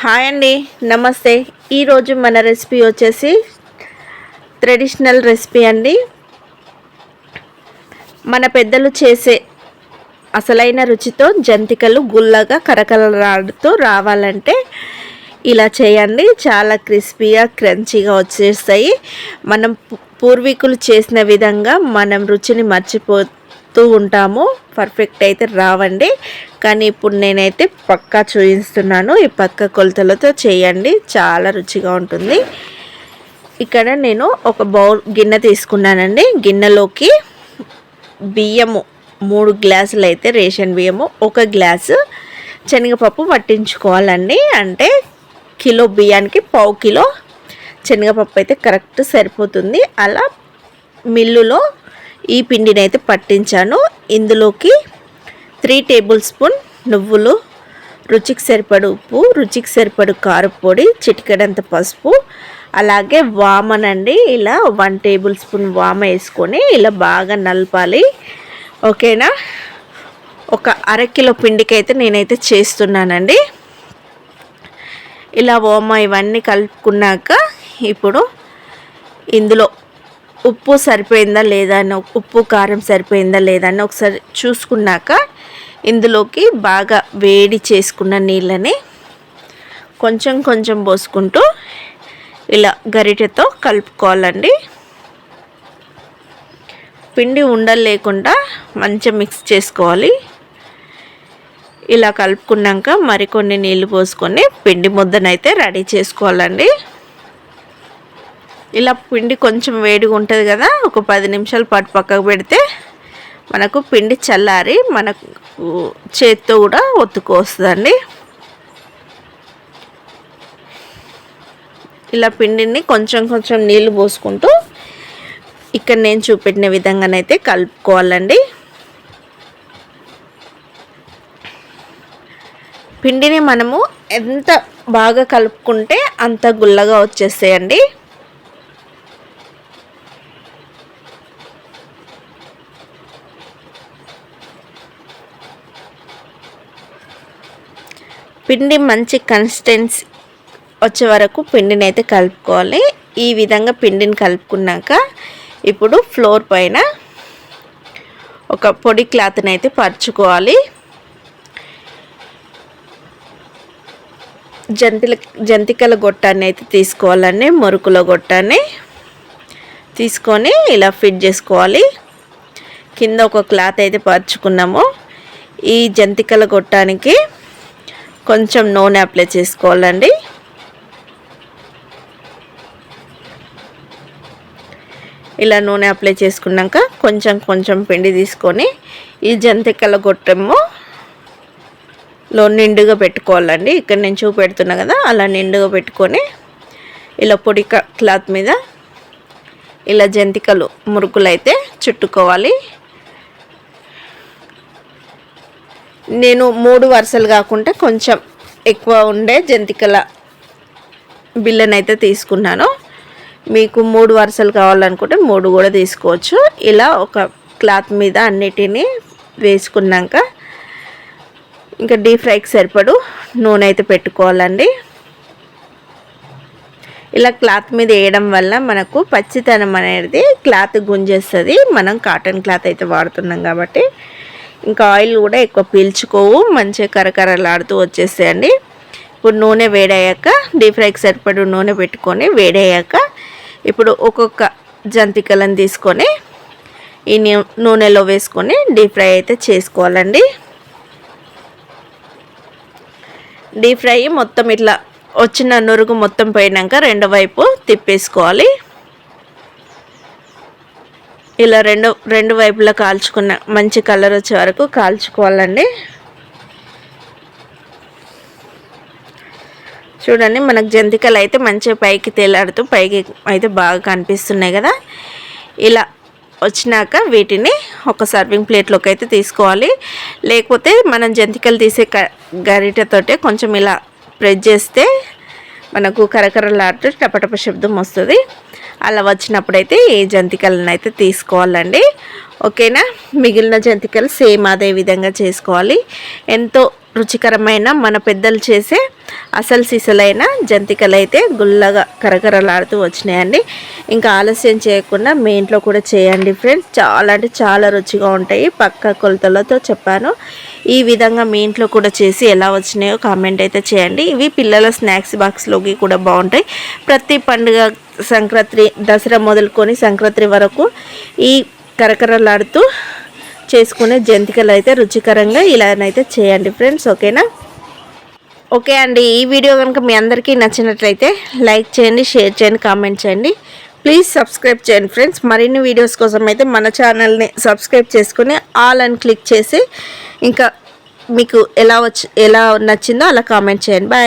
Hi అండి నమస్తే. ఈరోజు మన రెసిపీ వచ్చేసి ట్రెడిషనల్ రెసిపీ అండి. మన పెద్దలు చేసే అసలైన రుచితో జంతికలు గుల్లగా కరకలరాడుతూ రావాలంటే ఇలా చేయండి. చాలా క్రిస్పీగా క్రంచీగా వచ్చేస్తాయి. మనం పూర్వీకులు చేసిన విధంగా మనం రుచిని మర్చిపో మర్చిపోతూ ఉంటాము. పర్ఫెక్ట్ అయితే రావండి. కానీ ఇప్పుడు నేనైతే పక్కా చూపిస్తున్నాను ఈ పక్క కొలతలతో చేయండి. చాలా రుచిగా ఉంటుంది. ఇక్కడ నేను ఒక బౌల్ గిన్నె తీసుకున్నానండి. గిన్నెలోకి బియ్యము మూడు గ్లాసులు అయితే రేషన్ బియ్యము ఒక గ్లాసు శనగపప్పు పట్టించుకోవాలండి. అంటే కిలో బియ్యానికి పావు కిలో శనగపప్పు అయితే కరెక్ట్ సరిపోతుంది. అలా మిల్లులో ఈ పిండిని అయితే పట్టించాను. ఇందులోకి త్రీ టేబుల్ స్పూన్ నువ్వులు రుచికి సరిపడు ఉప్పు రుచికి సరిపడు కారపొడి చిటికెడంత పసుపు అలాగే వామనండి ఇలా వన్ టేబుల్ స్పూన్ వామ వేసుకొని ఇలా బాగా నలపాలి. ఓకేనా? ఒక అరకిలో పిండికి అయితే నేనైతే చేస్తున్నానండి. ఇలా ఓమ ఇవన్నీ కలుపుకున్నాక ఇప్పుడు ఇందులో ఉప్పు సరిపోయిందా లేదా అని ఉప్పు కారం సరిపోయిందా లేదా అని ఒకసారి చూసుకున్నాక ఇందులోకి బాగా వేడి చేసుకున్న నీళ్ళని కొంచెం కొంచెం పోసుకుంటూ ఇలా గరిటెతో కలుపుకోవాలండి. పిండి ఉండలు లేకుండా మంచిగా మిక్స్ చేసుకోవాలి. ఇలా కలుపుకున్నాక మరికొన్ని నీళ్ళు పోసుకొని పిండి ముద్దనైతే రెడీ చేసుకోవాలండి. ఇలా పిండి కొంచెం వేడిగా ఉంటుంది కదా ఒక పది నిమిషాల పాటు పక్కకు పెడితే మనకు పిండి చల్లారి మనకు చేత్తో కూడా ఒత్తుకొస్తుందండి ఇలా పిండిని కొంచెం కొంచెం నీళ్ళు పోసుకుంటూ ఇక్కడ నేను చూపెట్టిన విధంగానైతే కలుపుకోవాలండి. పిండిని మనము ఎంత బాగా కలుపుకుంటే అంత గుల్లగా వచ్చేస్తాయండి. పిండి మంచి కన్సిస్టెన్సీ వచ్చే వరకు పిండిని అయితే కలుపుకోవాలి. ఈ విధంగా పిండిని కలుపుకున్నాక ఇప్పుడు ఫ్లోర్ పైన ఒక పొడి క్లాత్ని అయితే పరుచుకోవాలి. జంతిల జంతికల గొట్టాన్ని అయితే తీసుకోవాలండి మురుకుల గొట్టాన్ని తీసుకొని ఇలా ఫిట్ చేసుకోవాలి. కింద ఒక క్లాత్ అయితే పరుచుకున్నాము. ఈ జంతికల గొట్టానికి కొంచెం నూనె అప్లై చేసుకోవాలండి. ఇలా నూనె అప్లై చేసుకున్నాక కొంచెం కొంచెం పిండి తీసుకొని ఈ జంతికల గొట్టెము లో నిండుగా పెట్టుకోవాలండి. ఇక్కడ నేను చూపెడుతున్నా కదా అలా నిండుగా పెట్టుకొని ఇలా పొడి క- క్లాత్ మీద ఇలా జంతికలు మురుకులైతే చుట్టుకోవాలి. నేను మూడు వరుసలు కాకుండా కొంచెం ఎక్కువ ఉండే జంతికల బిల్లనైతే తీసుకున్నాను. మీకు మూడు వరుసలు కావాలనుకుంటే మూడు కూడా తీసుకోవచ్చు. ఇలా ఒక క్లాత్ మీద అన్నిటినీ వేసుకున్నాక ఇంకా డీప్ ఫ్రైకి సరిపడు నూనె అయితే పెట్టుకోవాలండి. ఇలా క్లాత్ మీద వేయడం వల్ల మనకు పచ్చితనం అనేది క్లాత్ గుంజేస్తుంది. మనం కాటన్ క్లాత్ అయితే వాడుతున్నాం కాబట్టి ఇంకా ఆయిల్ కూడా ఎక్కువ పీల్చుకోవు మంచిగా కరకరలాడుతూ వచ్చేసేయండి. ఇప్పుడు నూనె వేడయ్యాక డీప్ ఫ్రైకి సరిపడు నూనె పెట్టుకొని వేడయ్యాక ఇప్పుడు ఒక్కొక్క జంతికలను తీసుకొని ఈ నూనెలో వేసుకొని డీప్ ఫ్రై అయితే చేసుకోవాలండి. డీప్ ఫ్రై మొత్తం ఇట్లా వచ్చిన నురుగు మొత్తం పోయినాక రెండో వైపు తిప్పేసుకోవాలి. ఇలా రెండు రెండు వైపులా కాల్చుకున్న మంచి కలర్ వచ్చే వరకు కాల్చుకోవాలండి. చూడండి మనకు జంతికలు అయితే మంచిగా పైకి తేలాడుతూ పైకి అయితే బాగా కనిపిస్తున్నాయి కదా. ఇలా వచ్చినాక వీటిని ఒక సర్వింగ్ ప్లేట్లోకి అయితే తీసుకోవాలి. లేకపోతే మనం జంతికలు తీసే గరిటతోటే గరిటెతోటే కొంచెం ఇలా ప్రెస్ చేస్తే మనకు కరకరలాడుతూ టపటప శబ్దం వస్తుంది. అలా వచ్చినప్పుడైతే ఈ జంతికలను అయితే తీసుకోవాలండి. ఓకేనా? మిగిలిన జంతికలు సేమ్ అదే విధంగా చేసుకోవాలి. ఎంతో రుచికరమైన మన పెద్దలు చేసే అసలు సిసలైన జంతికలు అయితే గుల్లగా కరకరలాడుతూ వచ్చినాయండి. ఇంకా ఆలస్యం చేయకుండా మీ ఇంట్లో కూడా చేయండి ఫ్రెండ్స్ చాలా అంటే చాలా రుచిగా ఉంటాయి. పక్క కొలతలతో చెప్పాను. ఈ విధంగా మీ ఇంట్లో కూడా చేసి ఎలా వచ్చినాయో కామెంట్ అయితే చేయండి. ఇవి పిల్లల స్నాక్స్ బాక్స్లోకి కూడా బాగుంటాయి. ప్రతి పండుగ సంక్రాంతి దసరా మొదలుకొని సంక్రాంతి వరకు ఈ కరకరలాడుతూ చేసుకునే జంతికలు అయితే రుచికరంగా ఇలానైతే చేయండి ఫ్రెండ్స్ ఓకేనా? ఓకే అండి ఈ వీడియో కనుక మీ అందరికీ నచ్చినట్లయితే లైక్ చేయండి షేర్ చేయండి కామెంట్ చేయండి. ప్లీజ్ సబ్స్క్రైబ్ చేయండి ఫ్రెండ్స్. మరిన్ని వీడియోస్ కోసం అయితే మన ఛానల్ని సబ్స్క్రైబ్ చేసుకుని ఆల్ అని క్లిక్ చేసి ఇంకా మీకు ఎలా వచ్చి ఎలా నచ్చిందో అలా కామెంట్ చేయండి. బాయ్